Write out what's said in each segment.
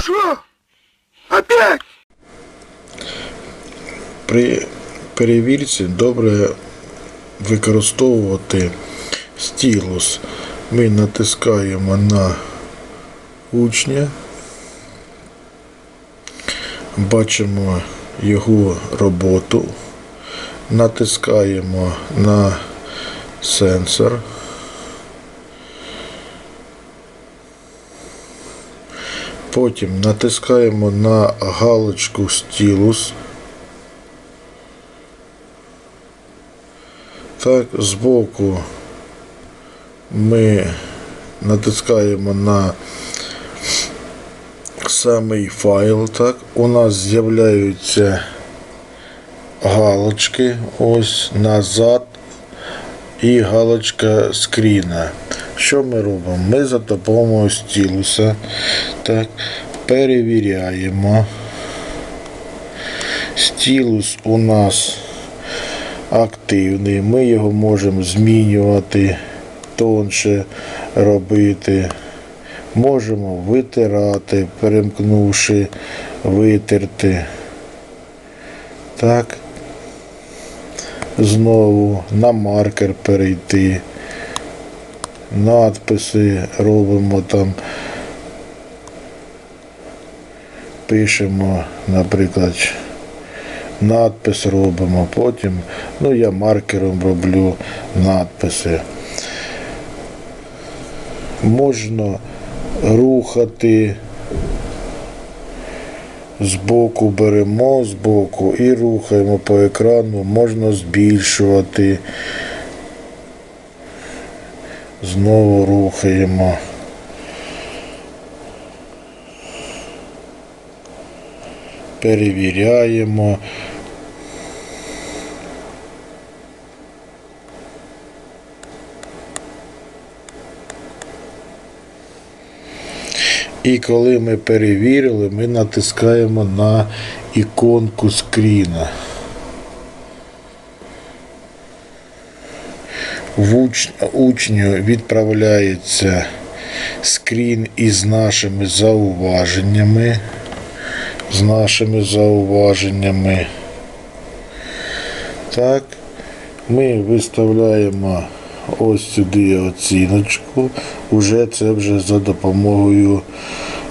Что? Опять? При перевірці добре використовувати стілус. Ми натискаємо на учня, бачимо його роботу, натискаємо на сенсор. Потім натискаємо на галочку стілус. Так, збоку ми натискаємо на самий файл. Так, у нас з'являються галочки ось назад і галочка скріна. Що ми робимо? Ми за допомогою стілуса так, перевіряємо. Стілус у нас активний, ми його можемо змінювати, тонше робити. Можемо витирати, перемкнувши, витерти. Так. Знову на маркер перейти. Надписи робимо там. Пишемо, наприклад, надпис робимо, потім, ну я маркером роблю надписи. Можна рухати збоку беремо збоку і рухаємо по екрану, можна збільшувати. Знову рухаємо. Перевіряємо. І коли ми перевірили, ми натискаємо на іконку скріна. Уч... учню відправляється скрін із нашими зауваженнями. З нашими зауваженнями. Так, ми виставляємо ось сюди оціночку. Уже це вже за допомогою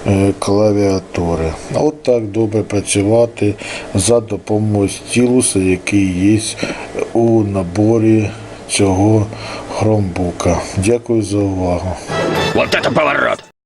е, клавіатури. От так добре працювати за допомогою стілуса, який є у наборі цього хромбука. Дякую за увагу. Вот это поворот!